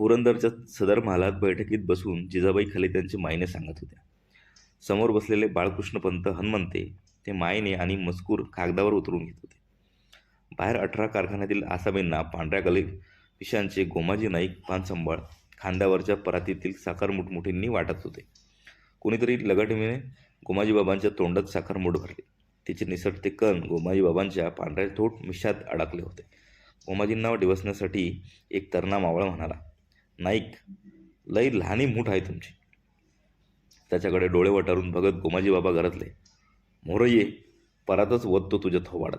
पुरंदरच्या सदर महालात बैठकीत बसून जिजाबाई खाली त्यांचे मायने सांगत होत्या. समोर बसलेले बाळकृष्णपंत हनुमंते ते मायने आणि मजकूर कागदावर उतरून घेत होते. बाहेर अठरा कारखान्यातील आसामींना पांढऱ्या गले पिशांचे गोमाजी नाईक पानसंभाळ खांद्यावरच्या परातीतील साखर मुठमुठींनी वाटत होते. कोणीतरी लगटमीने गोमाजीबाबांच्या तोंडात साखर मुठ भरली. तिचे निसटते कण गोमाजीबाबांच्या पांढऱ्या थोट मिशात अडकले होते. गोमाजींना डिवसण्यासाठी एक तरणा मावळा म्हणाला नाईक लई लहानी मूठ आहे तुमची. त्याच्याकडे डोळे वटारून बघत गोमाजी बाबा घरातले. मोर ये परातच वततो तुझ्या थोबाडात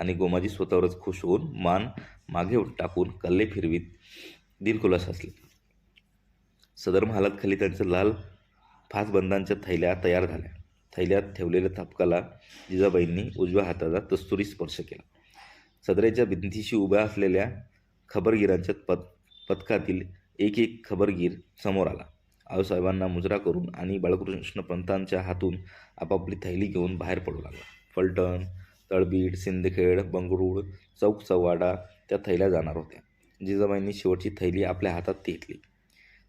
आणि गोमाजी स्वतःवरच खुश होऊन मान मागे टाकून कल्ले फिरवीत दिलखुलास असले सदर महालात खाली त्यांच्या लाल फासबंदांच्या थैल्या तयार झाल्या. थैल्यात ठेवलेल्या थपकाला जिजाबाईंनी उजव्या हाताचा तस्तुरी स्पर्श केला. सदरेच्या भिंतीशी उभ्या असलेल्या खबरगिरांच्या पद पथकातील एक एक खबरगीर समोर आला. आऊसाहेबांना मुजरा करून आणि बाळकृष्ण पंतांच्या हातून आपापली थैली घेऊन बाहेर पडू लागला. फलटण तळबीड सिंदखेड बंगरूळ चौक चव्हाडा त्या थैल्या जाणार होत्या. जिजाबाईंनी शेवटची थैली आपल्या हातात घेतली.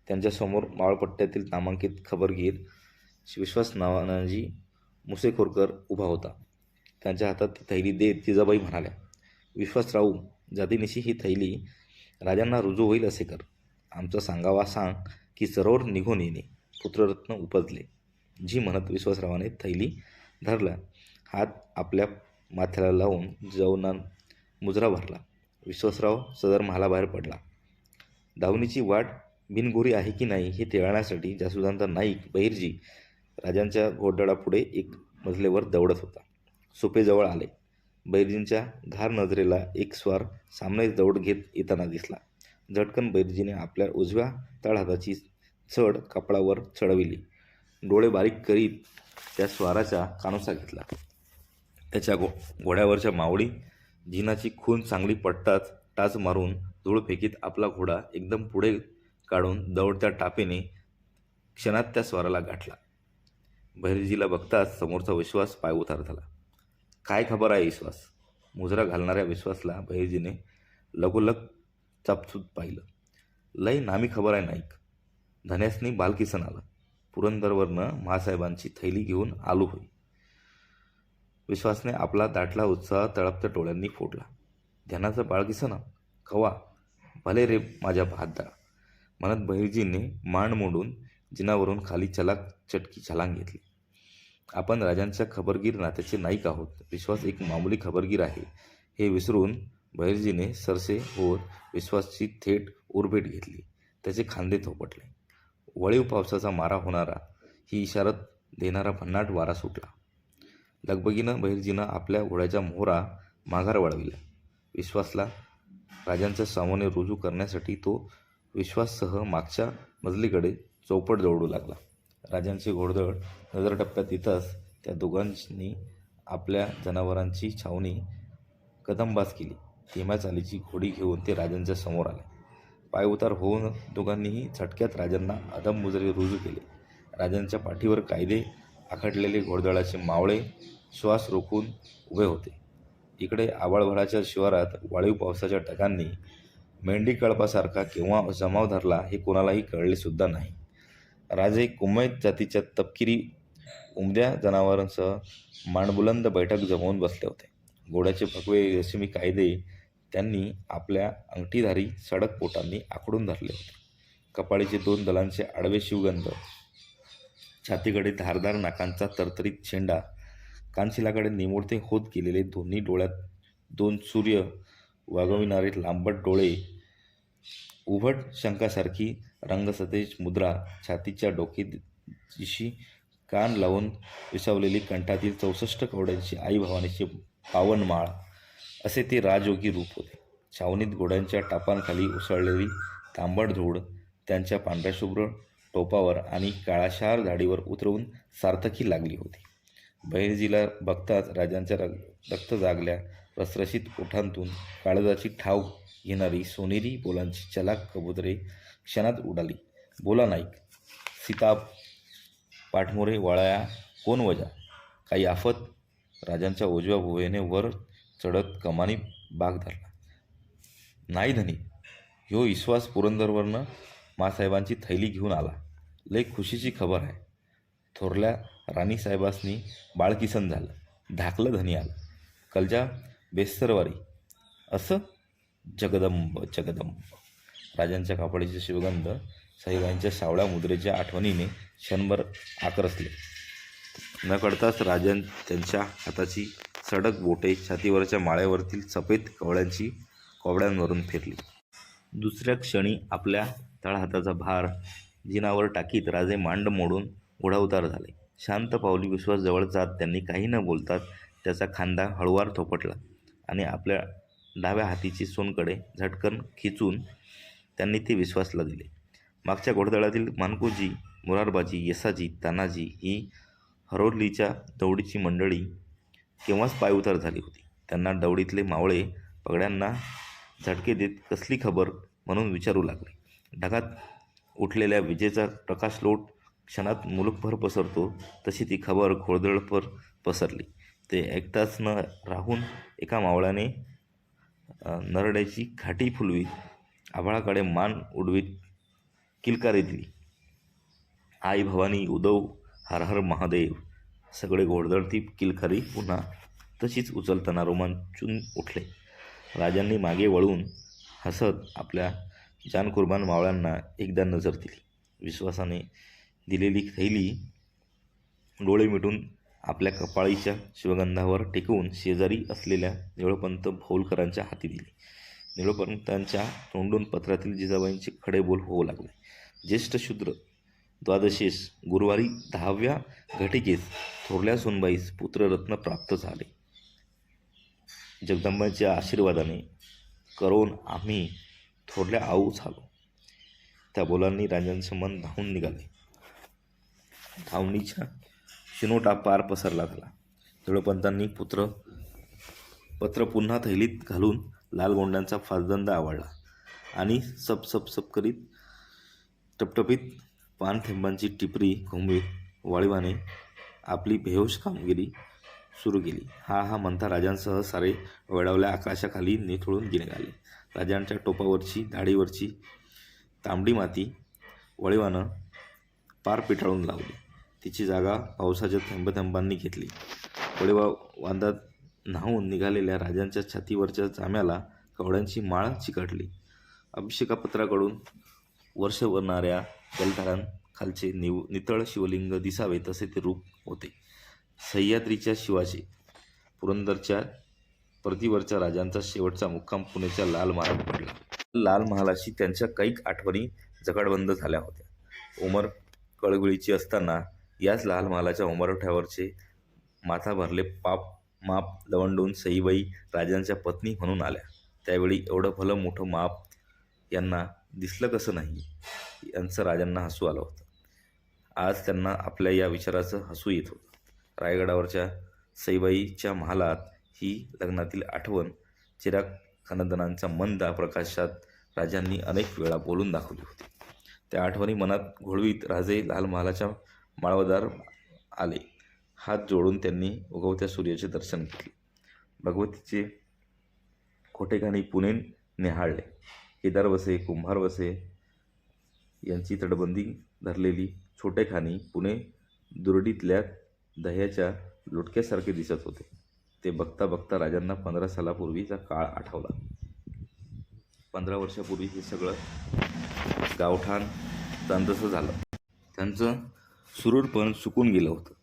त्यांच्यासमोर मावळपट्ट्यातील नामांकित खबरगीर विश्वास नावानाजी मुसेखोरकर उभा होता. त्यांच्या हातात ती थैली देत जिजाबाई म्हणाल्या विश्वासराव जातीनिशी ही थैली राजांना रुजू होईल असे कर. आमचा सांगावा सांग की सरोवर निघून येणे. पुत्ररत्न उपजले. जी म्हणत विश्वासरावाने थैली धरला हात आपल्या माथ्याला लावून जवना मुजरा भरला. विश्वासराव सदर महालाबाहेर पडला. दावणीची वाट बिनगोरी आहे की नाही हे तेळण्यासाठी जासुदांचा नाईक बहिर्जी राजांच्या घोडदळापुढे एक मजलेवर दौडत होता. सुपेजवळ आले. बैरजींच्या घार नजरेला एक स्वार सामने दौड घेत येताना दिसला. झटकन बैरजीने आपल्या उजव्या तळहाताची चढ कपडावर चढविली. डोळे बारीक करीत त्या स्वाराचा कानोसा घेतला. त्याच्या घो घोड्यावरच्या मावळी जिनाची खून चांगली पडताच टाच मारून धूळ फेकीत आपला घोडा एकदम पुढे काढून दौडत्या टापेने क्षणात त्या स्वाराला गाठला. बहिर्जीला बघताच समोरचा विश्वास पाय उतार झाला. काय खबर आहे विश्वास? मुजरा घालणाऱ्या विश्वासला बहिर्जीने लगोलग चापचूत पाहिलं. लय नामी खबर आहे नाईक. धन्यासनी बालकिसन आलं. पुरंदरवरनं महासाहेबांची थैली घेऊन आलो होई. विश्वासने आपला दाटला उत्साह तळपत्या टोळ्यांनी फोडला. ध्यानाचं बाळकिसन कवा भले रे माझ्या बहादरा म्हणत बहिर्जीने मान मोडून जिनावरून खाली चलाक चटकी छलांग घेतली. आपण राजांच्या खबरगीर नात्याचे नाईक आहोत. विश्वास एक मामूली खबरगीर आहे. हे विसरून बहिर्जीने सरसे होत विश्वासची थेट उरभेट घेतली. त्याचे खांदे थोपटले. वळीव पावसाचा मारा होणारा ही इशारत देणारा भन्नाट वारा सुटला. लगबगीनं बहिर्जीनं आपल्या घोड्याच्या मोहरा माघार वळविल्या विश्वासला राजांच्या सामोने रुजू करण्यासाठी तो विश्वाससह मागच्या मजलीकडे चौपट दौडू लागला. राजांचे घोडदळ नजरटप्प्यात येताच त्या दोघांनी आपल्या जनावरांची छावणी कदंबास केली. धीम्या चालीची घोडी घेऊन ते राजांच्या समोर आले. पाय उतार होऊन दोघांनीही झटक्यात राजांना अदम मुजरे रुजू केले. राजांच्या पाठीवर कायदे आखडलेले घोडदळाचे मावळे श्वास रोखून उभे होते. इकडे आबाळभराच्या शिवारात वाळीव पावसाच्या ढगांनी मेंढी कळपासारखा केव्हा जमाव धरला हे कोणालाही कळलेसुद्धा नाही. राजे कुमैत जातीच्या तपकिरी उमद्या जनावरांसह मांडबुलंद बैठक जमवून बसले होते. घोड्याचे भगवे रेशमी कायदे त्यांनी आपल्या अंगठीधारी सडक पोटांनी आखडून धरले होते. कपाळीचे दोन दलांचे आडवे शिवगंध छातीकडे धारदार नाकांचा तरतरीत शेंडा कानशिलाकडे निमोडते होत गेलेले दोन्ही डोळ्यात दोन सूर्य वागविणारे लांबट डोळे उभट शंकासारखी रंगसतेज मुद्रा छातीच्या डोकेशी कान लावून विसावलेली कंठातील चौसष्ट कवड्यांची आई भावानेची पावनमाळ असे ते राजयोगी रूप होते. छावणीत घोड्यांच्या टापांखाली उसळलेली तांबट धूळ त्यांच्या पांढऱ्याशुभ्र टोपावर आणि काळाशार झाडीवर उतरवून सार्थकी लागली होती. बहिर्जीला बघताच राजांच्या रक्त जागल्या रसरशीत ओठांतून काळजाची ठाव घेणारी सोनेरी बोलांची चलाक कबुतरे क्षणात उडाली. बोला नाईक सीताप पाठमोरे वळाया कोण वजा? काही आफत? राजांच्या उजव्या भुवेने वर चढत कमानी बाग धरला. नाही धनी ह्यो विश्वास पुरंदरवरनं मासाहेबांची थैली घेऊन आला. लय खुशीची खबर आहे. थोरल्या राणीसाहेबासनी बाळकिसन झालं. धाकलं धनी आलं. कलजा बेसरवारी असं? जगदंब जगदंब. राजांच्या कापडीचे शिवगंध साहेबांच्या सावळ्या मुद्रेच्या आठवणीने क्षणभर आकरसले. न कळताच राजन त्यांच्या हाताची सडक बोटे छातीवरच्या माळ्यावरतील सफेद कवड्यांची कवड्यांवरून फिरली. दुसऱ्या क्षणी आपल्या तळहाताचा भार जिनावर टाकीत राजे मांड मोडून ओढावतार झाले. शांत पावली विश्वास जवळ जात त्यांनी काही न बोलताच त्याचा खांदा हळुवार थोपटला आणि आपल्या डाव्या हातीची सोनकडे झटकन खिचून त्यांनी ते विश्वासला दिले. मागच्या घोडदळातील मानकोजी मुरारबाजी येसाजी तानाजी ही हरोलीच्या दौडीची मंडळी केव्हाच पायउतार झाली होती. त्यांना डवडीतले मावळे पगड्यांना झटके देत कसली खबर म्हणून विचारू लागले. ढगात उठलेल्या विजेचा प्रकाश लोट क्षणात मुलुकभर पसरतो तशी ती खबर खोळदळपर पसरली. ते एकटाच न राहून एका मावळ्याने नरड्याची घाटी फुलवीत आभाळाकडे मान उडवीत किलकारी दिली. आई भवानी उदव हर हर महादेव. सगळे घोडदळ ती किलखरी पुन्हा तशीच उचलताना रोमांचून उठले. राजांनी मागे वळून हसत आपल्या जानकुर्बान मावळ्यांना एकदा नजर दिली. विश्वासाने दिलेली थैली डोळे मिटून आपल्या कपाळीच्या शिवगंधावर टेकवून शेजारी असलेल्या निळपंत भोलकरांच्या हाती दिली. निळपंतांच्या तोंडून पत्रातील जिजाबाईंचे खडे बोल होऊ लागले. ज्येष्ठ शूद्र द्वादशेस गुरुवारी दहाव्या घटिकेस थोरल्या सोनबाईस पुत्ररत्न प्राप्त झाले. जगदंबाच्या आशीर्वादाने करून आम्ही थोरल्या आऊ झालो. त्या बोलांनी राजांचं मन धावून निघाले. धावणीच्या शिनोटा पार पसरला झाला. धुळपंतांनी पुत्र पत्र पुन्हा थैलीत घालून लाल गोंड्यांचा आवडला आणि सप सप सप करीत टपटपीत पानथेंबांची टिपरी घुमवीत वाळीवाने आपली बेहोश कामगिरी सुरू केली. हा हा म्हणता राजांसह सारे वेडावल्या आकाशाखाली निथळून निघाले राजांच्या टोपावरची दाढीवरची तांबडी माती वळीवानं पार पिटाळून लावली. तिची जागा पावसाच्या थेंबथेंबांनी घेतली. वळीवा वांदात न्हावून निघालेल्या राजांच्या छातीवरच्या जाम्याला कवड्यांची माळ चिकटली. अभिषेकापत्राकडून वर्षभरणाऱ्या जलधारांखालचे निव नितळ शिवलिंग दिसावे तसे ते रूप होते. सह्याद्रीच्या शिवाचे पुरंदरच्या प्रतिवरच्या राजांचा शेवटचा मुक्काम पुण्याच्या लाल महालात पडला. लाल महालाशी त्यांच्या कैक आठवणी जगाडबंद झाल्या होत्या. उमर कळगुळीची असताना याच लाल महालाच्या उमरठ्यावरचे माथा भरले पाप माप लवंडून सईबाई राजांच्या पत्नी म्हणून आल्या. त्यावेळी एवढं भलं मोठं माप यांना दिसलं कसं नाही यांचं राजांना हसू आलं होतं. आज त्यांना आपल्या या विचाराचं हसू येत होतं. रायगडावरच्या सईबाईच्या महालात ही लग्नातील आठवण चिराग खनदनांचा मंद प्रकाशात राजांनी अनेक वेळा बोलून दाखवली होती. त्या आठवणी मनात घोळवीत राजे लाल महालाच्या माळवदार आले. हात जोडून त्यांनी उगवत्या सूर्याचे दर्शन घेतले. भगवतीचे खोटेखानी पुणे निहाळले. केदार वसे कुंभार वसे यांची तटबंदी धरलेली छोटेखानी पुणे दुर्डीतल्या दह्याच्या लुटक्यासारखे दिसत होते. ते बघता बघता राजांना पंधरा सालापूर्वीचा काळ आठवला. पंधरा वर्षापूर्वी हे सगळं गावठाण तंदसं झालं. त्यांचं सुरूरपण सुकून गेलं होतं.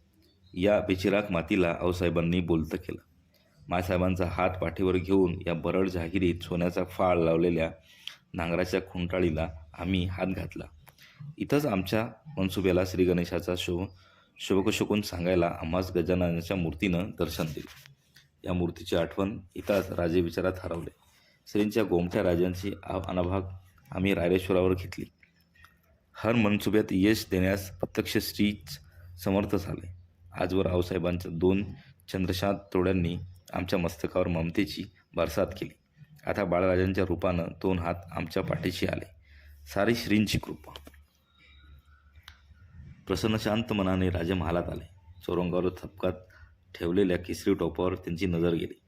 या बेचिराग मातीला आऊसाहेबांनी बोलतं केलं. मासाहेबांचा हात पाठीवर घेऊन या बरड जहागिरीत सोन्याचा फाळ लावलेल्या नांगराच्या खुंटाळीला आम्ही हात घातला. इथंच आमच्या मनसुब्याला श्री गणेशाचा शुभ शुभकशुकून सांगायला आम्हास गजाननाच्या मूर्तीनं दर्शन दिले. या मूर्तीची आठवण इथंच राजे विचारात हरवले. श्रींच्या गोमट्या राजांची आ- अनाभाग आम्ही रायरेश्वरावर घेतली. हर मनसुब्यात यश देण्यास प्रत्यक्ष श्रीच समर्थ झाले. आजवर आऊसाहेबांच्या दोन चंद्रशांत तोड्यांनी आमच्या मस्तकावर ममतेची बरसात केली. आता बाळराजांच्या रूपानं दोन हात आमच्या पाठीशी आले. सारी श्रींची कृपा. प्रसन्न शांत मनाने राजे महालात आले. चौरंगावर थपकात ठेवलेल्या केसरी टोपावर त्यांची नजर गेली.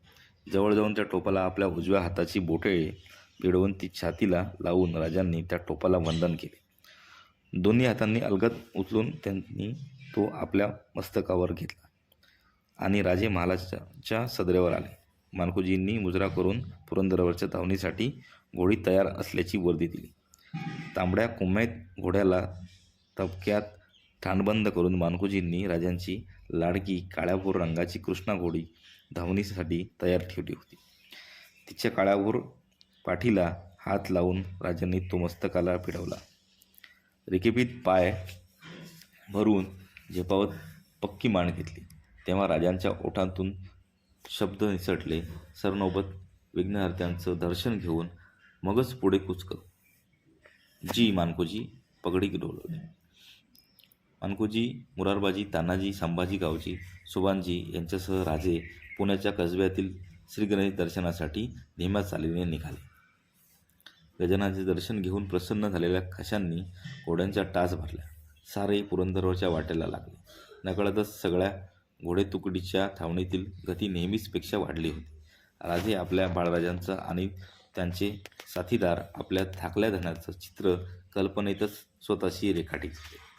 जवळ जाऊन त्या टोपाला आपल्या उजव्या हाताची बोटे भिडवून ती छातीला लावून राजांनी त्या टोपाला वंदन केले. दोन्ही हातांनी अलगद उचलून त्यांनी तो आपल्या मस्तकावर घेतला आणि राजे महालाच्या सदरेवर आले. मानकोजींनी मुजरा करून पुरंदरावरच्या धावणीसाठी घोडी तयार असल्याची वर्दी दिली. तांबड्या कोंबड्यात घोड्याला तबक्यात ठाणबंद करून मानकोजींनी राजांची लाडकी काळ्याभोर रंगाची कृष्णा घोडी धावणीसाठी तयार ठेवली होती. तिच्या काळ्याभोर पाठीला हात लावून राजांनी तो मस्तकाला फिरवला रिकेपीत पाय भरून झेपावत पक्की मान घेतली. तेव्हा राजांच्या ओठांतून शब्द निसटले. सरनोबत विघ्नहर्त्यांचं दर्शन घेऊन मगच पुढे कुचक. जी मानकोजी पगडी डोलवली मानकोजी मुरारबाजी तानाजी संभाजी गावजी सुभानजी यांच्यासह राजे पुण्याच्या कसब्यातील श्रीगणेश दर्शनासाठी नेहम्या चालीने निघाले. गजानाचे दर्शन घेऊन प्रसन्न झालेल्या खशांनी घोड्यांच्या टाच भरल्या. सारे पुरंदरवरच्या वाटेला लागले. नकळतच सगळ्या घोडेतुकडीच्या थावणीतील गती नेहमीचपेक्षा वाढली होती. राजे आपल्या बाळराजांचं आणि त्यांचे साथीदार आपल्या थाकल्या धनाचं चित्र कल्पनेतच स्वतःशी रेखाटीत होते.